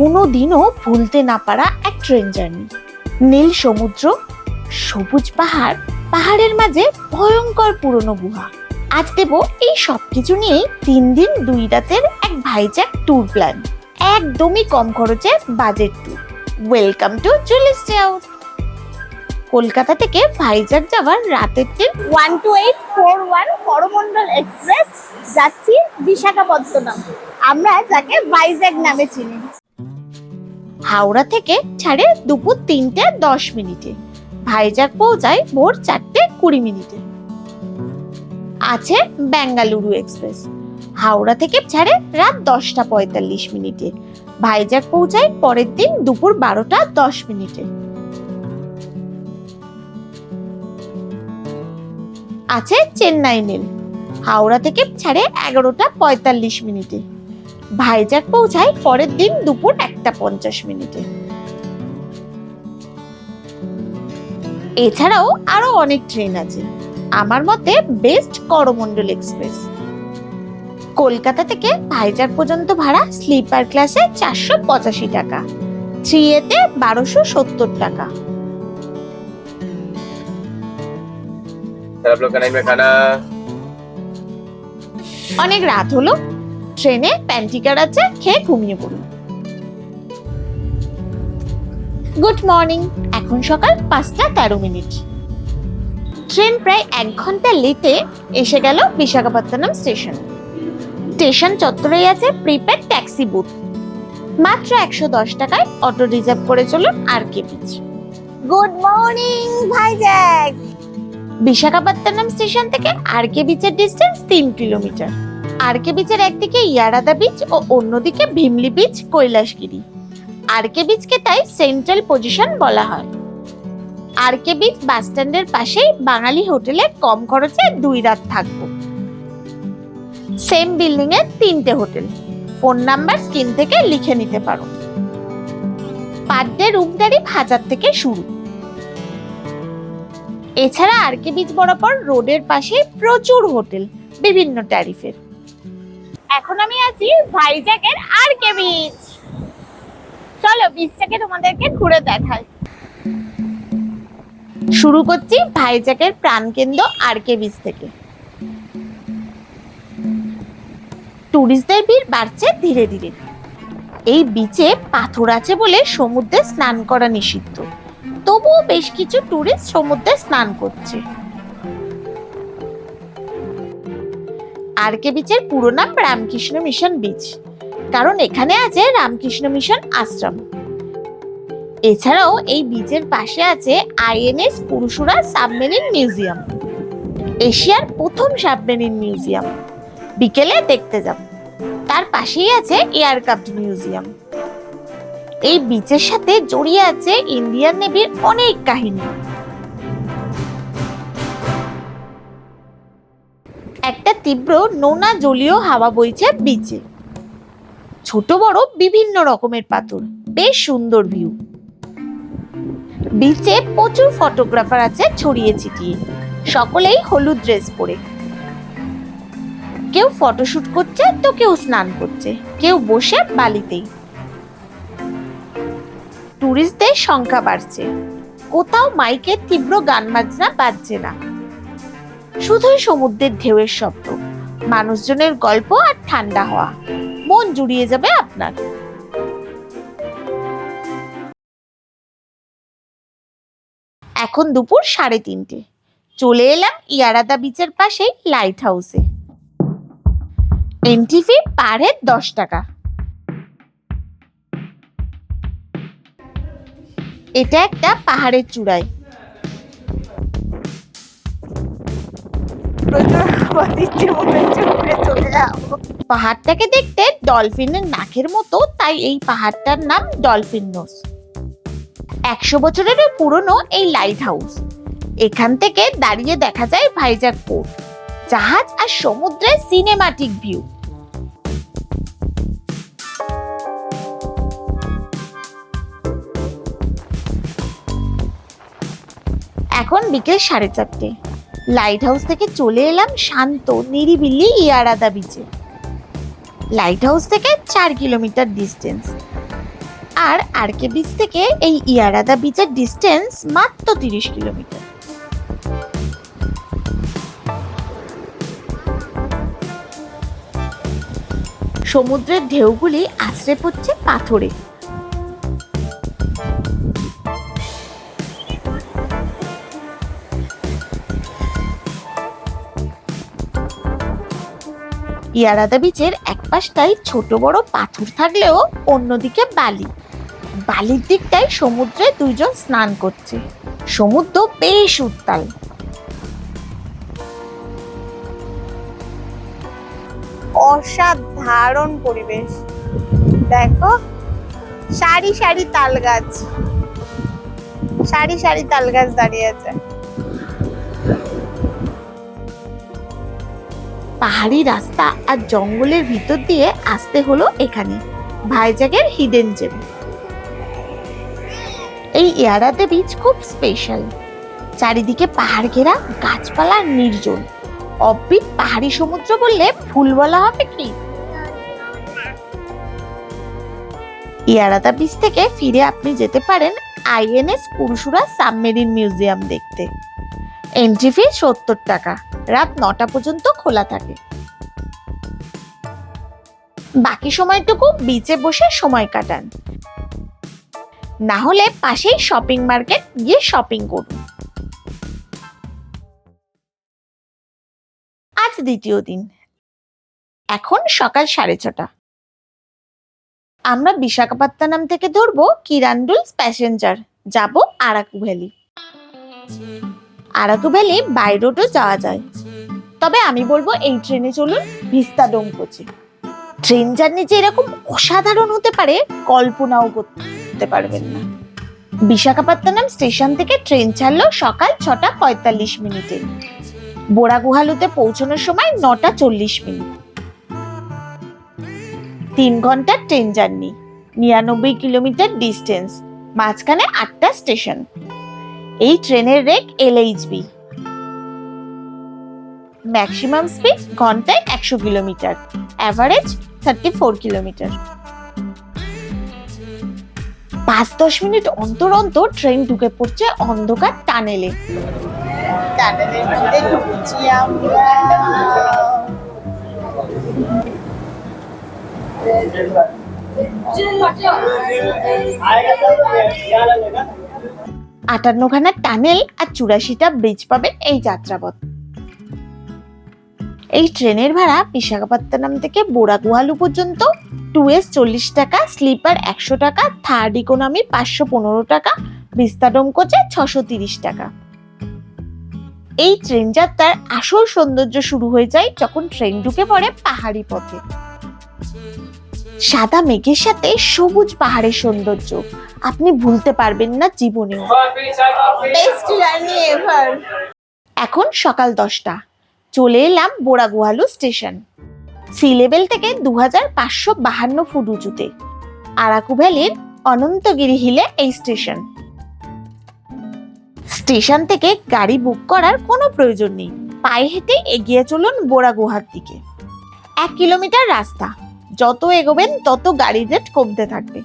কোনো দিনও ভুলতে না পারা এক ট্রেন জার্নি নীল সমুদ্র, সবুজ পাহাড়, পাহাড়ের মাঝে ভয়ঙ্কর পুরনো গুহা। আজ দেব এই সব কিছু নিয়েই তিন দিন দুই রাতের এক ভাইজ্যাক ট্যুর প্ল্যান একদমই কম খরচে budget tour welcome to Julie's out Kolkata থেকে ভাইজ্যাক যাওয়ার রাতের train one two eight four one Coromandel express যাচ্ছি বিশাখাপত্তনম। আমরা যাকে ভাইজ্যাগ নামে চিনি। হাওড়া থেকে ছাড়ে দুপুর তিনটে দশ মিনিটে। ভাইজাগ পৌঁছায় ভোর চারটে কুড়ি মিনিটে। আছে বেঙ্গালুরু এক্সপ্রেস। হাওড়া থেকে ছাড়ে রাত দশটা পঁয়তাল্লিশ মিনিটে। ভাইজাগ পৌঁছায় পরের দিন দুপুর বারোটা দশ মিনিটে। আছে চেন্নাই মেল। হাওড়া থেকে ছাড়ে এগারোটা পঁয়তাল্লিশ মিনিটে। ভাইজাক পৌঁছায় পরের দিন দুপুর একটা পঞ্চাশ মিনিটে। এছাড়াও আরও অনেক ট্রেন আছে। আমার মতে বেস্ট করমন্ডল এক্সপ্রেস। কলকাতা থেকে ভাইজাগ পর্যন্ত ভাড়া স্লিপার ক্লাসে চারশো পঁচাশি টাকা। থ্রি এতে বারোশো সত্তর টাকা। অনেক রাত হলো। ট্রেনে প্যান্টিকার আছে খেয়ে ঘুমিয়ে পড়ুন। Good morning. এখন সকাল পাঁচটা তেরো মিনিট। ট্রেন প্রায় এক ঘণ্টা লেটে এসে গেল বিশাখাপত্তনম স্টেশন। স্টেশন চত্বরেই আছে প্রিপেড ট্যাক্সি বুথ। মাত্র একশো দশ টাকায় অটো রিজার্ভ করে চলুন R K beach good morning Vizag Visakhapatnam station থেকে আর কে বিচের ডিস্টেন্স তিন কিলোমিটার। আর কে বিচের একদিকে ইয়ারাদা বিচ ও অন্যদিকে ভীমলি বিচ, কৈলাসগিরি। আর কে বিচকে তাই সেন্ট্রাল পজিশন বলা হয়। আর কে বিচ বাস স্ট্যান্ডের পাশেই বাঙালি হোটেলে কম খরচে দুই রাত থাকব। সেম বিল্ডিং এর তিনটে হোটেল। ফোন নাম্বার স্ক্রিন থেকে লিখে নিতে পারো। পার রুম ট্যারিফ হাজার থেকে শুরু। এছাড়া আর কে বিচ বরাবর রোডের পাশে প্রচুর হোটেল, বিভিন্ন ট্যারিফের। এখন আমি আছি ভাইজ্যাকের আর কে বিচ চলো বিচটাকে তোমাদেরকে ঘুরে দেখাই। শুরু করছি ভাইজ্যাকের প্রাণকেন্দ্র আর কে বিচ থেকে। টুরিস্টদের ভিড় বাড়ছে ধীরে ধীরে। এই বিচে পাথর আছে বলে সমুদ্রে স্নান করা নিষিদ্ধ। তবুও বেশ কিছু টুরিস্ট সমুদ্রে স্নান করছে। আর কে বিচের পুরো নাম রামকৃষ্ণ মিশন বিচ। কারণ এখানে আছে রামকৃষ্ণ মিশন আশ্রম। এছাড়াও এই বিচের পাশে আছে আইএনএস পুরুষুরা সাবমেরিন মিউজিয়াম। এশিয়ার প্রথম সাবমেরিন মিউজিয়াম। বিকেলে দেখতে যাব। তার পাশেই আছে এয়ারক্রাফট মিউজিয়াম। এই বিচের সাথে জড়িয়ে আছে ইন্ডিয়ান নেভির অনেক কাহিনী। তীব্র নোনা জলীয় হাওয়া বইছে বিচে। ছোট বড় বিভিন্ন রকমের পাথর, বেশ সুন্দর ভিউ বিচে প্রচুর ফটোগ্রাফার আছে ছড়িয়ে ছিটিয়ে। সকলেই হলুদ ড্রেস পরে। কেউ ফটোশুট করছে তো কেউ স্নান করছে, কেউ বসে বালিতেই। টুরিস্টদের সংখ্যা বাড়ছে। কোথাও মাইকের তীব্র গান বাজনা বাজছে না। শুধুই সমুদ্রের ঢেউয়ের শব্দ। মানুষজনের গল্প আর ঠান্ডা হওয়া। মন জুড়িয়ে যাবে আপনার। এখন দুপুর সাড়ে তিনটে। চলে এলাম ইয়ারাদা বিচের পাশেই লাইট হাউসে এন্ট্রি ফি পার হেড দশ টাকা। এটা একটা পাহাড়ের চূড়ায়। পাহাড়টাকে দেখতে ডলফিনের নাকের মতো, তাই এই পাহাড়টার নাম ডলফিন নোস। একশো বছরেরও পুরনো এই লাইট হাউস। এখান থেকে দাঁড়িয়ে দেখা যায় ভাইজাগ পোর্ট, জাহাজ আর সমুদ্রের সিনেমাটিক ভিউ। এখন বিকেল সাড়ে চারটে। লাইট হাউস থেকে চলে এলাম শান্ত, নিরিবিলি ইয়ারাদা বিচে লাইট হাউস থেকে চার কিলোমিটার ডিস্টেন্স আর আরকে বিচ থেকে এই ইয়ারাদা বিচের ডিস্টেন্স মাত্র তিরিশ কিলোমিটার। সমুদ্রের ঢেউগুলি আছড়ে পড়ছে পাথরে। ইয়ারাদা বিচের এক পাশটায় ছোট বড় পাথর থাকলেও অন্যদিকে বালি। বালির দিকটায় সমুদ্রে দুইজন স্নান করছে। সমুদ্র বেশ উত্তাল। অসাধারণ পরিবেশ। দেখো, সারি সারি তাল গাছ। সারি সারি তাল গাছ দাঁড়িয়ে আছে। পাহাড়ি রাস্তা আর জঙ্গলের ভিতর দিয়ে আসতে হলো এখানে। ভাইজাগের হিডেন জেম এই ইয়ারাতে বিচ খুব স্পেশাল চারিদিকে পাহাড় ঘেরা, গাছপালা নির্জন। অবিট পাহাড়ি সমুদ্র বললে ভুল বলা হবে কি? ইয়ারাদা বিচ থেকে ফিরে আপনি যেতে পারেন আইএনএস পুরুষুরা সাবমেরিন মিউজিয়াম দেখতে। এন্ট্রি ফি সত্তর টাকা। রাত নটা পর্যন্ত খোলা থাকে। বাকি সময়টুকু বিচে বসে সময় কাটান। না হলে পাশেই শপিং মার্কেট গিয়ে শপিং করুন। আজ দ্বিতীয় দিন। এখন সকাল সাড়ে ছটা। আমরা বিশাখাপত্তনম থেকে ধরবো কিরান্ডুল প্যাসেঞ্জার। যাব Araku valley. Araku valley by রোডও যাওয়া যায়। তবে আমি বলব এই ট্রেনে চলুন ভিস্তা ডোমকোচে। ট্রেন জার্নি যে এরকম অসাধারণ হতে পারে, কল্পনাও করতে পারবেন না। বিশাখাপত্তনম স্টেশন থেকে ট্রেন ছাড়লো সকাল ছটা পঁয়তাল্লিশ মিনিটে। বোরাগুহালুতে পৌঁছানোর সময় নটা চল্লিশ মিনিট। তিন ঘণ্টার ট্রেন জার্নি, নিরানব্বই কিলোমিটার ডিস্টেন্স মাঝখানে আটটা স্টেশন। এই ট্রেনের রেক এলএইচবি ম্যাক্সিমাম স্পিড ঘন্টায় একশো kilometre. Average thirty four kilometre. পাঁচ দশ মিনিট অন্তর অন্তর ট্রেন ঢুকে পড়ছে অন্ধকার টানেলে। টানেলের মধ্যে ঢুকছি আমরা। আটান্নখানা টানেল আর চুরাশিটা ব্রিজ পাবেন এই যাত্রাপথ। এই ট্রেনের ভাড়া বিশাখাপত্তনম থেকে বোরাগুহালু পর্যন্ত টু এস চল্লিশ টাকা, স্লিপার একশো টাকা, থার্ড ইকোনমি পাঁচশো পনেরো টাকা বিস্তাডম কোচে ছশো তিরিশ টাকা। এই ট্রেন যাত্রার আসল সৌন্দর্য শুরু হয়ে যায় যখন ট্রেন ঢুকে পড়ে পাহাড়ি পথে। সাদা মেঘের সাথে সবুজ পাহাড়ের সৌন্দর্য। আপনি ভুলতে পারবেন না জীবনেও। বেস্ট এখন সকাল দশটা। চলে এলাম বোরাগুহালু স্টেশন। সি লেভেল থেকে দু হাজার পাঁচশো বাহান্ন ফুট উঁচুতে। আরাকু ভ্যালির অনন্তগিরি হিলে এই স্টেশন। স্টেশন থেকে গাড়ি বুক করার কোনো প্রয়োজন নেই। পায়ে হেঁটে এগিয়ে চলুন বোরাগুহার দিকে। এক কিলোমিটার রাস্তা। যত এগোবেন, তত গাড়ির রেট কমতে থাকবে।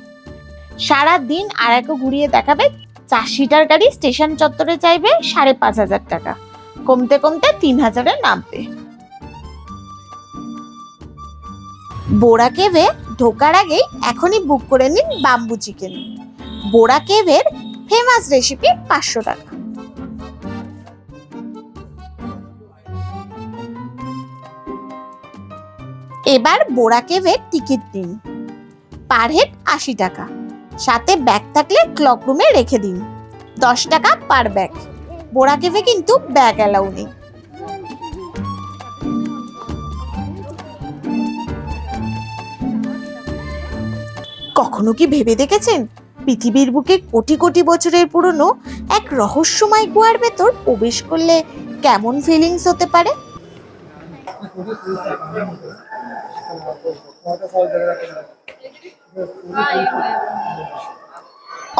সারা দিন আরাকু ঘুরিয়ে দেখাবে চারশিটার গাড়ি স্টেশন চত্বরে চাইবে সাড়ে পাঁচ হাজার টাকা। কমতে কমতে তিন হাজারে নামবে। বোরা কেভে ঢোকার আগেই এখনই বুক করে নিন বাম্বু চিকেন বোরা কেভের ফেমাস রেসিপি পাঁচশো টাকা। এবার বোরা কেভের টিকিট দিন। পার হেড আশি টাকা। সাথে ব্যাগ থাকলে ক্লক রুমে রেখে দিন। দশ টাকা পার ব্যাগ বোরা কেভে কিন্তু ব্যাগ অ্যালাউ নেই। কখনো কি ভেবে দেখেছেন? পৃথিবীর বুকে কোটি কোটি বছরের পুরনো এক রহস্যময় গুহার ভেতর প্রবেশ করলে কেমন ফিলিংস হতে পারে?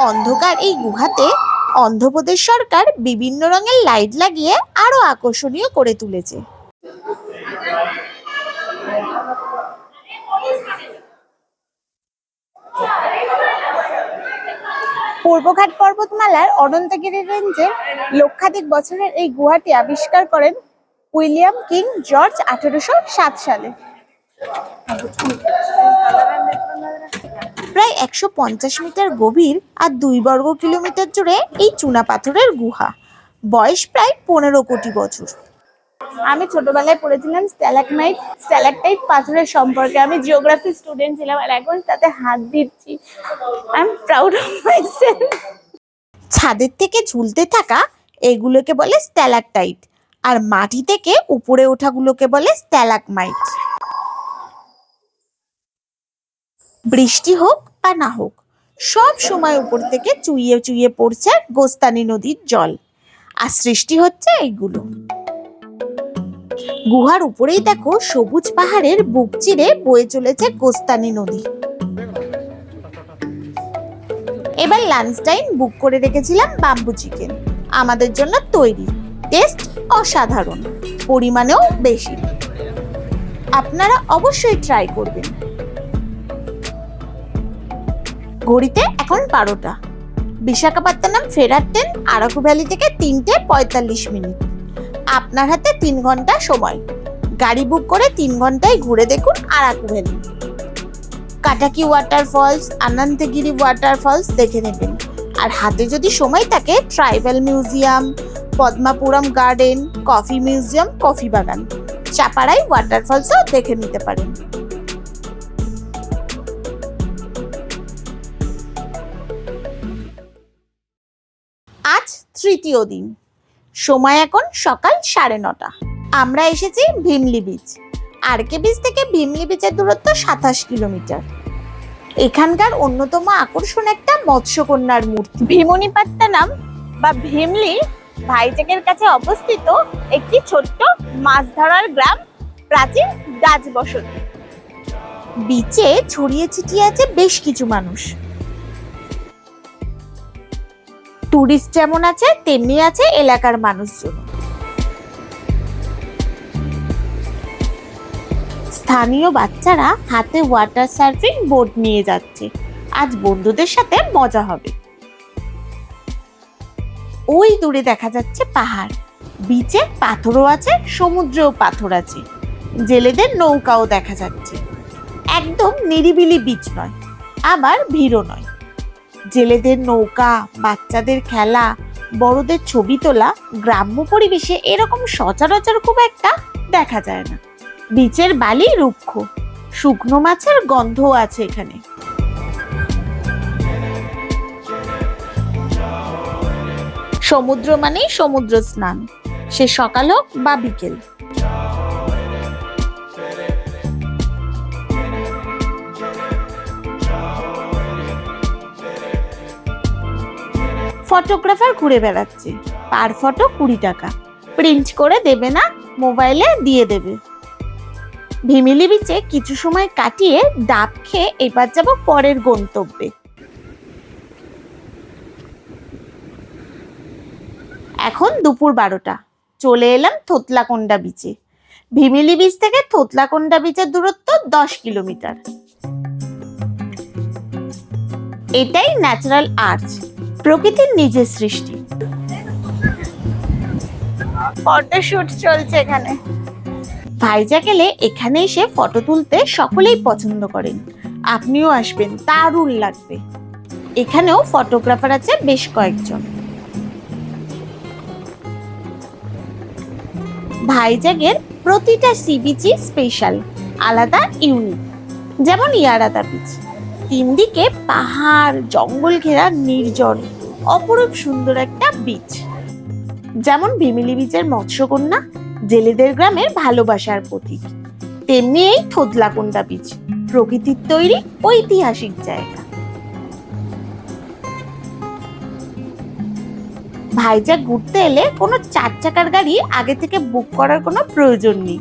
অন্ধকার এই গুহাতে অন্ধ্রপ্রদেশ সরকার বিভিন্ন রঙের লাইট লাগিয়ে আরও আকর্ষণীয় করে তুলেছে। পূর্বঘাট পর্বতমালার অনন্তগিরি রেঞ্জের লক্ষাধিক বছরের এই গুহাটি আবিষ্কার করেন উইলিয়াম কিং জর্জ আঠেরোশো সাত সালে। প্রায় একশো পঞ্চাশ মিটার গভীর আর দুই বর্গ কিলোমিটার জুড়ে এই চুনা পাথরের গুহা। বয়স প্রায় পনেরো কোটি বছর। আমি ছোটবেলায় পড়েছিলাম স্ট্যালাকমাইট স্ট্যালাকটাইট পাথরের সম্পর্কে। আমি জিওগ্রাফি স্টুডেন্ট ছিলাম আর এখন তাতে হাত দিচ্ছি। I am proud of myself ছাদের থেকে ঝুলতে থাকা এগুলোকে বলে স্ট্যালাকটাইট। আর মাটি থেকে উপরে ওঠাগুলোকে বলে স্ট্যালাকমাইট। বৃষ্টি হোক বা না হোক, সব সময় উপর থেকে চুইয়ে চুইয়ে পড়ছে গোস্তানি নদীর জল। আর সৃষ্টি হচ্ছে এইগুলো। গুহার উপরেই দেখো সবুজ পাহাড়ের বুক চিরে বয়ে চলেছে গোস্তানি নদী। এবার লাঞ্চ টাইম বুক করে রেখেছিলাম বাম্বু চিকেন আমাদের জন্য তৈরি। টেস্ট অসাধারণ। পরিমাণেও বেশি। আপনারা অবশ্যই ট্রাই করবেন। ঘড়িতে এখন বারোটা। বিশাখাপত্তনম ফেরার ট্রেন আরাকু ভ্যালি থেকে তিনটে পঁয়তাল্লিশ মিনিট। আপনার হাতে তিন ঘণ্টা সময়। গাড়ি বুক করে তিন ঘন্টায় ঘুরে দেখুন Araku valley. Katiki water waterfalls, Anandagiri waterfalls দেখে নেবেন। আর হাতে যদি সময় থাকে, tribal museum, Padmapuram garden, coffee museum, coffee বাগান। চাপাড়াই ওয়াটারফলসও দেখে নিতে পারেন। তৃতীয় দিন। সময় এখন সকাল সাড়ে নটা। আমরা এসেছি ভীমলি বিচ আরকে বিচ থেকে ভীমলি বিচের দূরত্ব সাতাশ কিলোমিটার। এখানকার অন্যতম আকর্ষণ একটা মৎস্যকন্যার মূর্তি। ভীমনিপাত্তানাম বা ভীমলি ভাইজাগের কাছে অবস্থিত একটি ছোট্ট মাছ ধরার গ্রাম, প্রাচীন ডাচ বসতি বিচে ছড়িয়ে ছিটিয়ে আছে বেশ কিছু মানুষ। টুরিস্ট যেমন আছে, তেমনি আছে এলাকার মানুষজন স্থানীয় বাচ্চারা হাতে ওয়াটার সার্ফিং বোর্ড নিয়ে যাচ্ছে। আজ বন্ধুদের সাথে মজা হবে। ওই দূরে দেখা যাচ্ছে পাহাড়। বিচে পাথরও আছে, সমুদ্রেও পাথর আছে। জেলেদের নৌকাও দেখা যাচ্ছে। একদম নিরিবিলি বিচ নয়, আবার ভিড়ও নয়। জেলেদের নৌকা, বাচ্চাদের খেলা, বড়দের ছবি তোলা, গ্রাম্য পরিবেশে এরকম সচরাচর খুব একটা দেখা যায় না। বিচের বালি রুক্ষ, শুকনো মাছের গন্ধও আছে এখানে। সমুদ্র মানেই সমুদ্র স্নান, সে সকাল হোক বা বিকেল। ফটোগ্রাফার ঘুরে বেড়াচ্ছে। পার ফটো কুড়ি টাকা। প্রিন্ট করে দেবে না, মোবাইলে দিয়ে দেবে। ভিমিলি বিচে কিছু সময় কাটিয়ে ডাব খেয়ে এবার যাব পরের গন্তব্যে। এখন দুপুর বারোটা। চলে এলাম থোতলাকোন্ডা বিচে ভিমিলি বিচ থেকে থোতলাকোন্ডা বিচের দূরত্ব দশ কিলোমিটার। এটাই ন্যাচারাল আর্চ প্রকৃতির নিজের সৃষ্টি। ফটোশুট চলছে এখানে। ভাইজা গেলে এখানে এসে ফটো তুলতে সকলেই পছন্দ করেন। আপনিও আসবেন দারুণ লাগবে। এখানেও ফটোগ্রাফার আছে বেশ কয়েকজন। ভাইজাগের প্রতিটা সি বিচই স্পেশাল আলাদা ইউনিক যেমন ইয়ারাদা বিচ তিন দিকে পাহাড় জঙ্গল ঘেরা নির্জন। অপরূপ সুন্দর একটা বিচ যেমন ভিমিলি বিচের মৎস্যকন্যা জেলেদের গ্রামের ভালোবাসার প্রতীক। তেমনি এই থোদলাকোন্ডা বিচ প্রকৃতির তৈরি ঐতিহাসিক জায়গা। ভাইজাগ ঘুরতে এলে কোনো চার চাকার গাড়ি আগে থেকে বুক করার কোনো প্রয়োজন নেই।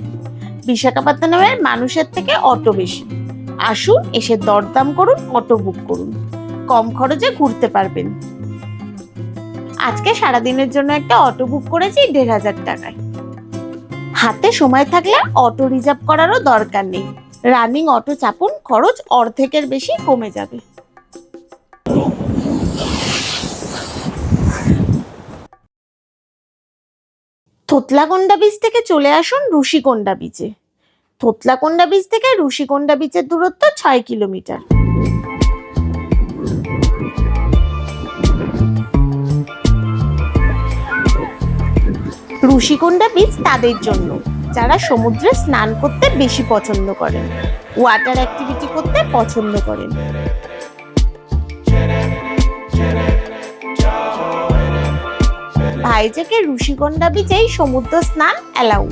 বিশাখাপত্তনমের মানুষের থেকে অটো বেশি। আসুন এসে দরদাম করুন অটো বুক করুন। কম খরচে ঘুরতে পারবেন। আজকে সারাদিনের জন্য একটা অটো বুক করেছি দেড় হাজার টাকায়। হাতে সময় থাকলে অটো রিজার্ভ করারও দরকার নেই। রানিং অটো চাপুন, খরচ অর্ধেকের বেশি কমে যাবে। থোতলাকোন্ডা বীজ থেকে চলে আসুন ঋষিকোন্ডা বীচে থোতলাকোন্ডা বীজ থেকে ঋষিকোন্ডা বীচের দূরত্ব ছয় কিলোমিটার। ঋষিকোন্ডা বীচ তাদের জন্য, যারা সমুদ্রে স্নান করতে বেশি পছন্দ করেন ওয়াটার অ্যাক্টিভিটি করতে পছন্দ করেন। ভাইজ্যাকের ঋষিকোন্ডা বিচেই সমুদ্র স্নান অ্যালাউ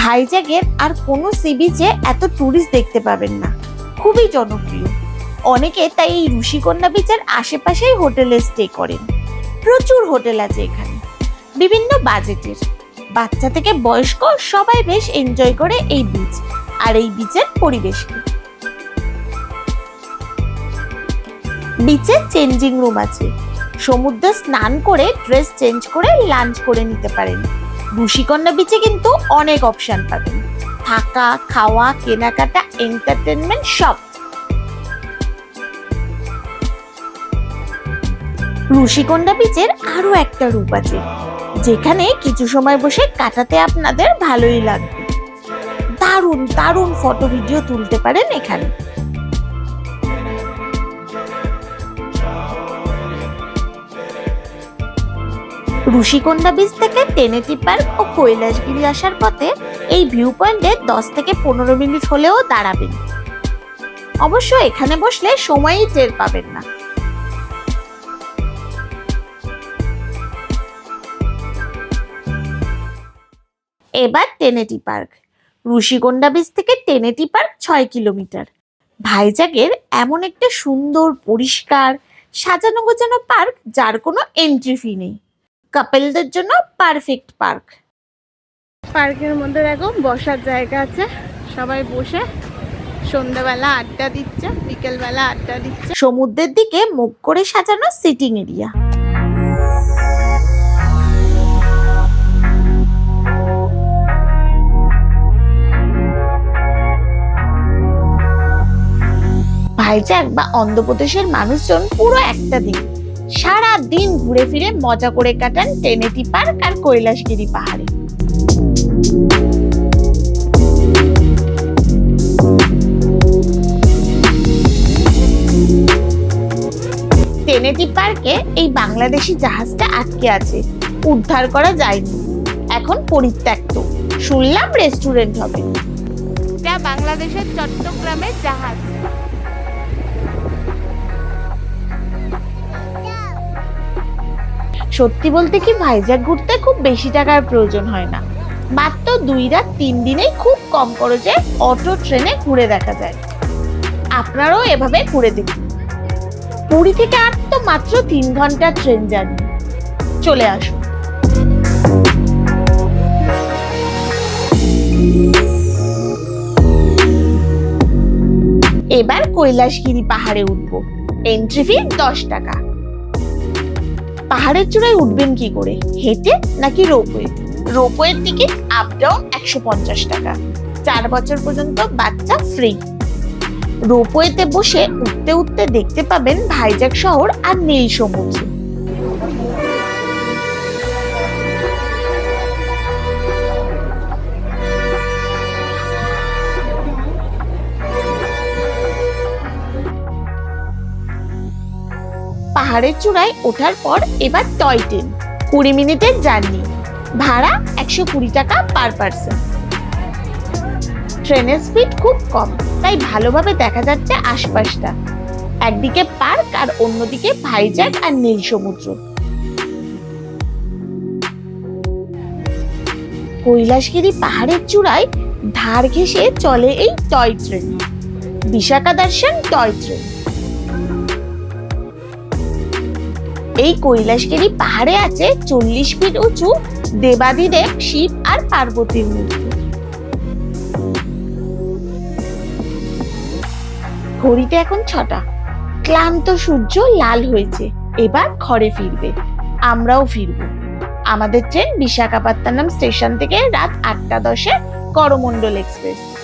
ভাইজ্যাকের আর কোনো সি বিচে এত ট্যুরিস্ট দেখতে পাবেন না। খুবই জনপ্রিয়। অনেকে তাই এই ঋষিকন্যা বিচের আশেপাশেই হোটেলে স্টে করেন। প্রচুর হোটেল আছে এখানে। বিভিন্ন বাজেটের। বাচ্চা থেকে বয়স্ক সবাই বেশ এনজয় করে এই বিচ আর এই বিচের পরিবেশকে। বিচে চেঞ্জিং রুম আছে। সমুদ্রে স্নান করে ড্রেস চেঞ্জ করে লাঞ্চ করে নিতে পারেন। ঋষিকন্যা বিচে কিন্তু অনেক অপশন পাবেন। থাকা, খাওয়া, কেনাকাটা এন্টারটেনমেন্ট সব। ঋষিকন্যা বিচের আরও একটা রূপ আছে, যেখানে কিছু সময় বসে কাটাতে আপনাদের ভালোই লাগবে। দারুণ দারুণ ফটো ভিডিও তুলতে পারেন এখানে। ঋষিকন্যা বীচ থেকে টেনেটি পার্ক ও কৈলাসগিরি আসার পথে এই ভিউ পয়েন্টে দশ থেকে পনেরো মিনিট হলেও দাঁড়াবেন। অবশ্য এখানে বসলে সময়ই টের পাবেন না। এবার টেনেটি পার্ক। ঋষিকন্ডা বিচ থেকে টেনেটি পার্ক ছয় কিলোমিটার। ভাইজাগের এমন একটা সুন্দর পরিষ্কার সাজানো গোছানো পার্ক যার কোনো এন্ট্রি ফি নেই। কাপেলদের জন্য পারফেক্ট পার্ক পার্কের মধ্যে দেখো বসার জায়গা আছে। সবাই বসে সন্ধ্যাবেলা আড্ডা দিচ্ছে বিকেলবেলা আড্ডা দিচ্ছে। সমুদ্রের দিকে মুখ করে সাজানো সিটিং এরিয়া ভাইজ্যাক বা অন্ধ্রপ্রদেশের মানুষজন পুরো একটা দিন। সারা দিন ঘুরে ফিরে মজা করে কাটান টেনেটি পার্ক আর কৈলাসগিরি পাহাড়ে। টেনেটি পার্কে এই বাংলাদেশি জাহাজটা আটকে আছে। উদ্ধার করা যায়নি। এখন পরিত্যক্ত। শুনলাম রেস্টুরেন্ট হবে। বাংলাদেশের চট্টগ্রামের জাহাজ। সত্যি বলতে কি ভাইজ্যাক ঘুরতে খুব বেশি টাকার প্রয়োজন হয় না। মাত্র দুই রাত তিন দিনেই খুব কম খরচে অটো, ট্রেনে ঘুরে দেখা যায়। আপনারাও এভাবে ঘুরে দেখুন পুরী থেকে আর তো মাত্র তিন ঘণ্টা ট্রেন জার্নি। চলে আসুন। এবার কৈলাসগিরি পাহাড়ে উঠবো। এন্ট্রি ফি দশ টাকা। পাহাড়ের চূড়ায় উঠবেন কি করে? হেঁটে নাকি রোপওয়ে? রোপওয়ের টিকিট আপ ডাউন একশো পঞ্চাশ টাকা। চার বছর পর্যন্ত বাচ্চা ফ্রি রোপওয়েতে বসে উঠতে উঠতে দেখতে পাবেন ভাইজাক শহর আর নীল সমুদ্র। পাহাড়ের চূড়ায় ওঠার পর এবার টয় ট্রেন, কুড়ি মিনিটের জার্নি, ভাড়া একশো কুড়ি টাকা পার পার্সন। ট্রেনের স্পিড খুব কম, তাই ভালোভাবে দেখা যাচ্ছে আশপাশটা। একদিকে পার্ক আর অন্যদিকে ভাইজ্যাক আর নীল সমুদ্র। কৈলাসগিরি পাহাড়ের চূড়ায় ধার ঘেঁষে চলে এই টয় ট্রেন বিশাখা দর্শন টয় ট্রেন। এই কৈলাসগিরি পাহাড়ে আছে চল্লিশ ফিট উঁচু দেবাদিদেব, শিব আর পার্বতীর মূর্তি। ঘড়িতে এখন ছটা। ক্লান্ত সূর্য লাল হয়েছে। এবার ঘরে ফিরবে। আমরাও ফিরবো। আমাদের ট্রেন বিশাখাপত্তনম স্টেশন থেকে রাত আটটা দশে করমণ্ডল এক্সপ্রেস।